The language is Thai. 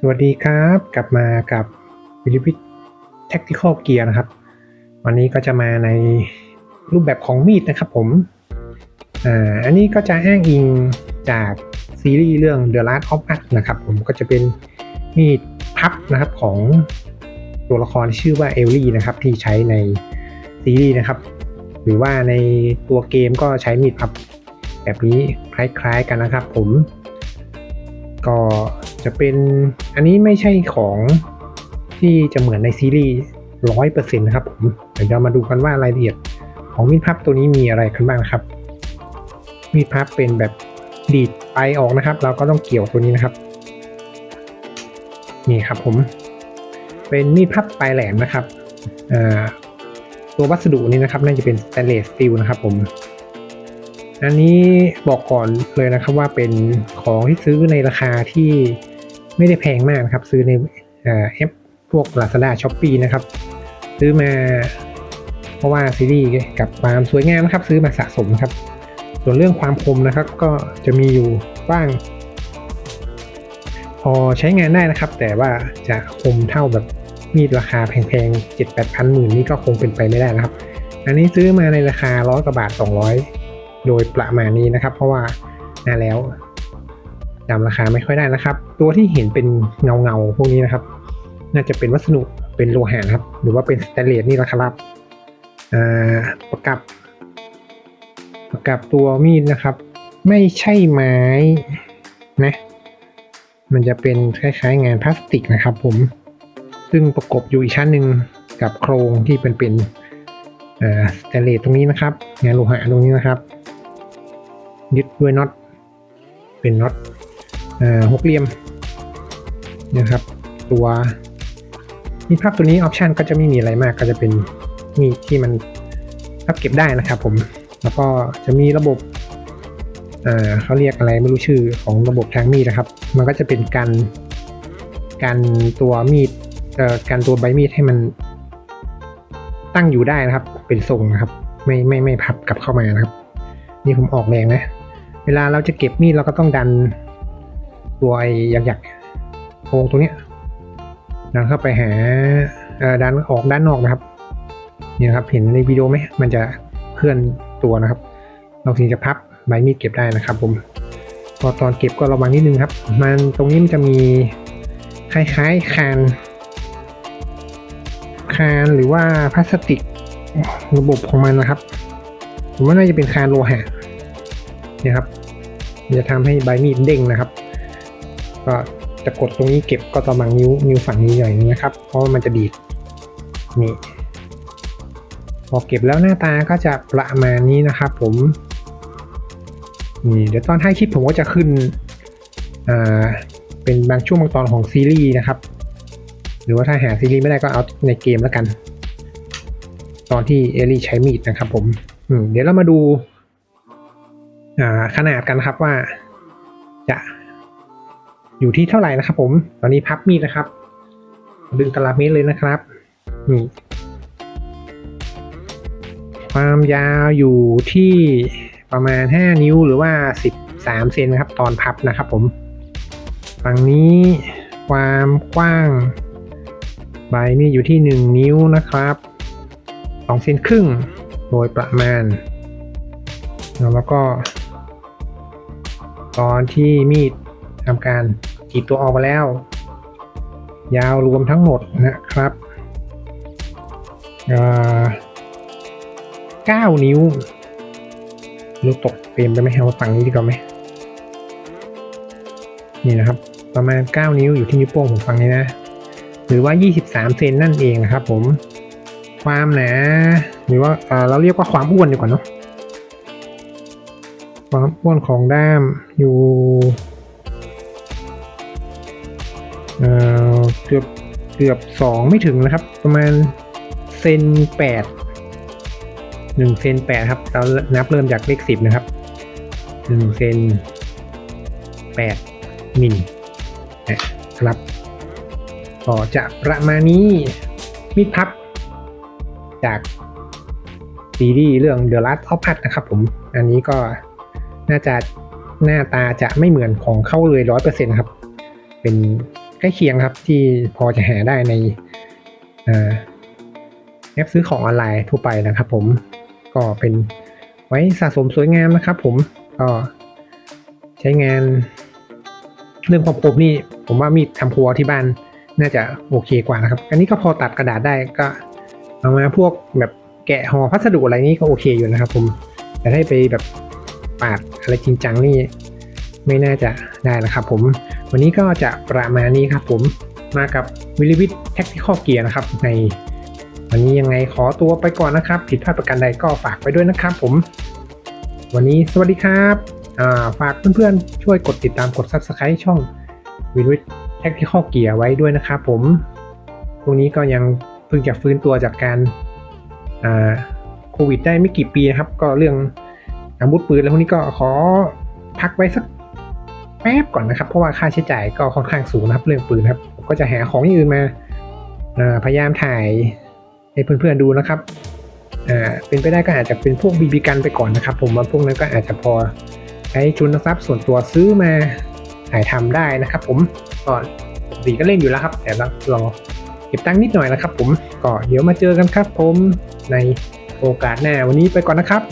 สวัสดีครับกลับมากับวิลิวิท Tactical Gear นะครับ วันนี้ก็จะมาในรูปแบบของมีดนะครับผมอ่าอันนี้ก็จะอ้างอิงจากซีรีส์เรื่อง The Last of Us นะครับผมก็จะเป็นมีดพับนะครับของตัวละครชื่อว่าเอลลี่นะครับที่ใช้ในซีรีส์นะครับ หรือว่าในตัวเกมก็ใช้มีดพับแบบนี้คล้ายๆกันนะครับผม ก็จะเป็นอันนี้ไม่ใช่ของที่จะเหมือนในซีรีส์ร้อยเปอร์เซ็นต์นะครับผมเดี๋ยวเรามาดูกันว่ารายละเอียดของมีดพับตัวนี้มีอะไรกันบ้างครับ มีดพับเป็นแบบดีดไปออกนะครับ เราก็ต้องเกี่ยวตัวนี้นะครับ นี่ครับผม เป็นมีดพับปลายแหลมนะครับตัววัสดุนี้นะครับน่าจะเป็นสแตนเลสสตีลนะครับผม อันนี้บอกก่อนเลยนะครับว่าเป็นของที่ซื้อในราคาที่ไม่ได้แพงมากนะครับ ซื้อในเอฟพวก Lazada s h o p e e นะครับ ซื้อมา เพราะว่าซีรีส์กับความสวยงามนะครับ ซื้อมาสะสมครับ ส่วนเรื่องความคมนะครับ ก็จะมีอยู่บ้าง พอใช้งานได้นะครับ แต่ว่าจะคมเท่าแบบมีดราคาแพงๆเจ็ดแปดพันหมื่นนี่ก็คงเป็นไปไม่ได้นะครับ อันนี้ซื้อมาในราคาร้อยกว่าบาทสองร้อย โดยประมาณนี้นะครับ เพราะว่านาแล้วจำราคาไม่ค่อยได้นะครับ ตัวที่เห็นเป็นเงาเงาพวกนี้นะครับ น่าจะเป็นวัสดุเป็นโลหะครับ หรือว่าเป็นสแตนเลสนี่แหละครับประกับ ประกับตัวมีดนะครับ ไม่ใช่ไม้นะ มันจะเป็นคล้ายๆงานพลาสติกนะครับ ผม ซึ่งประกบอยู่อีกชั้นหนึ่งกับโครงที่เป็นเป็นสแตนเลสตรงนี้นะครับ งานโลหะตรงนี้นะครับ ยึดด้วยน็อตเป็นน็อตหกเหลี่ยมนะครับ ตัวมีภาพตัวนี้ออปชันก็จะไม่มีอะไรมากก็จะเป็นมีที่มันพับเก็บได้นะครับผมแล้วก็จะมีระบบเขาเรียกอะไรไม่รู้ชื่อของระบบทางมีดนะครับ มันก็จะเป็นการการตัวมีดเอ่อการตัวใบมีดให้มันตั้งอยู่ได้นะครับ เป็นทรงนะครับ ไม่ไม่ไม่พับกลับเข้ามานะครับ นี่ผมออกแรงนะ เวลาเราจะเก็บมีดเราก็ต้องดันตัวไอ้หยักๆโครงตัวเนี้ยดันเข้าไปหาเอ่อดันออกด้านนอกนะครับเนี่ยครับเห็นในวิดีโอไหมมันจะเคลื่อนตัวนะครับ เราถึงจะพับใบมีดเก็บได้นะครับผมพอตอนเก็บก็ระวังนิดนึงครับ มันตรงนี้มันจะมีคล้ายๆคานคานหรือว่าพลาสติกระบบของมันนะครับผมว่าน่าจะเป็นคานโลหะ นี่ยครับจะทำให้ใบมีดเด้งนะครับ ก็จะกดตรงนี้เก็บก็ต้องบังนิ้วนิ้วฝั่งนี้หน่อยนะครับ เพราะมันจะดีดนี่พอเก็บแล้วหน้าตาก็จะประมาณนี้นะครับ ผมนี่เดี๋ยวตอนท้ายคลิปผมก็จะขึ้นอ่าเป็นบางช่วงบางตอนของซีรีส์นะครับ หรือว่าถ้าหาซีรีส์ไม่ได้ก็เอาในเกมแล้วกัน ตอนที่เอลี่ใช้มีดนะครับ ผมมเดี๋ยวเรามาดู ขนาดกันนะครับว่า จะอยู่ที่เท่าไหร่นะครับผม ตอนนี้พับมีดนะครับ ดึงตลับเมตรเลยนะครับนี่ความยาวอยู่ที่ประมาณ 5 นิ้วหรือว่า 13 เซนนะครับ ตอนพับนะครับผมฝั่งนี้ความกว้างใบมีดอยู่ที่ 1 นิ้วนะครับ2เซนครึ่งโดยประมาณ แล้วก็ ตอนที่มีดทำการกรีดตัวออกมาแล้ว ยาวรวมทั้งหมดนะครับเก้านิ้วลูกตกเฟรมไปไหมเอาฝั่งนี้ดีกว่าไหมนี่นะครับประมาณ 9 นิ้วอยู่ที่นิ้วโป้งของฝั่งนี้นะ หรือว่า 23 เซนนั่นเองนะครับผม ความหนาหรือว่าเอ่อเราเรียกว่าความอ้วนดีกว่าเนาะ ความอ้วนของด้ามอยู่เกือบเกือบสองไม่ถึงนะครับ ประมาณเซนแปดหนึ่งเซนแปดครับเรานับเริ่มจากเลขสิบนะครับหนึ่งเซนแปดมิลนะครับก็จะประมาณนี้มิดพับ จากซีรีส์เรื่อง The Last of Us นะครับผม อันนี้ก็ น่าจะหน้าตาจะไม่เหมือนของเข้าเลยร้อยเปอร์เซ็นต์ครับ เป็นคล้เคียงครับที่พอจะหาได้ในแอปซื้อของออนไลน์ทั่วไปนะครับผมก็เป็นไว้สะสมสวยงามนะครับผมก็ใช้งาน เรื่องความคมนี่ ผมว่ามีดทำครัวที่บ้านน่าจะโอเคกว่านะครับ อันนี้ก็พอตัดกระดาษได้ก็เอามาพวกแบบแกะห่อพัสดุอะไรนี้ก็โอเคอยู่นะครับผมแต่ถ้าไปแบบ ปาดอะไรจริงจังนี่ไม่น่าจะได้นะครับผม วันนี้ก็จะประมาณนี้ครับผมมากับวิลวิทแท็กติคอเกียร์นะครับ ในวันนี้ยังไงขอตัวไปก่อนนะครับ ผิดพลาดประการใดก็ฝากไปด้วยนะครับผม วันนี้สวัสดีครับาฝากเพื่อนๆ ช่วยกดติดตามกด Subscribe ช่องวิลวิทแท็กติคอเกียร์ไว้ด้วยนะครับผมตรงนี้ก็ยังเพิ่งจะฟื้นตัวจากการโควิดได้ไม่กี่ปีนะครับ ก็เรื่อง อาวุธปืนแล้วพวกนี้ก็ขอพักไว้สักแป๊บก่อนนะครับ เพราะว่าค่าใช้จ่ายก็ค่อนข้างสูงนะครับเรื่องปืนครับผมก็จะหาของอย่างอื่นมาพยายามถ่ายให้เพื่อนๆดูนะครับเป็นไปได้ก็อาจจะเป็นพวกบีบีกันไปก่อนนะครับ ผมว่าพวกนั้นก็อาจจะพอใช้ทุนทรัพย์ส่วนตัวซื้อมาถ่ายทำได้นะครับ ผมก็ปกติก็เล่นอยู่แล้วครับ แต่เราเก็บตังค์นิดหน่อยนะครับ ผมก็เดี๋ยวมาเจอกันครับ ผมในโอกาสหน้าวันนี้ไปก่อนนะครับ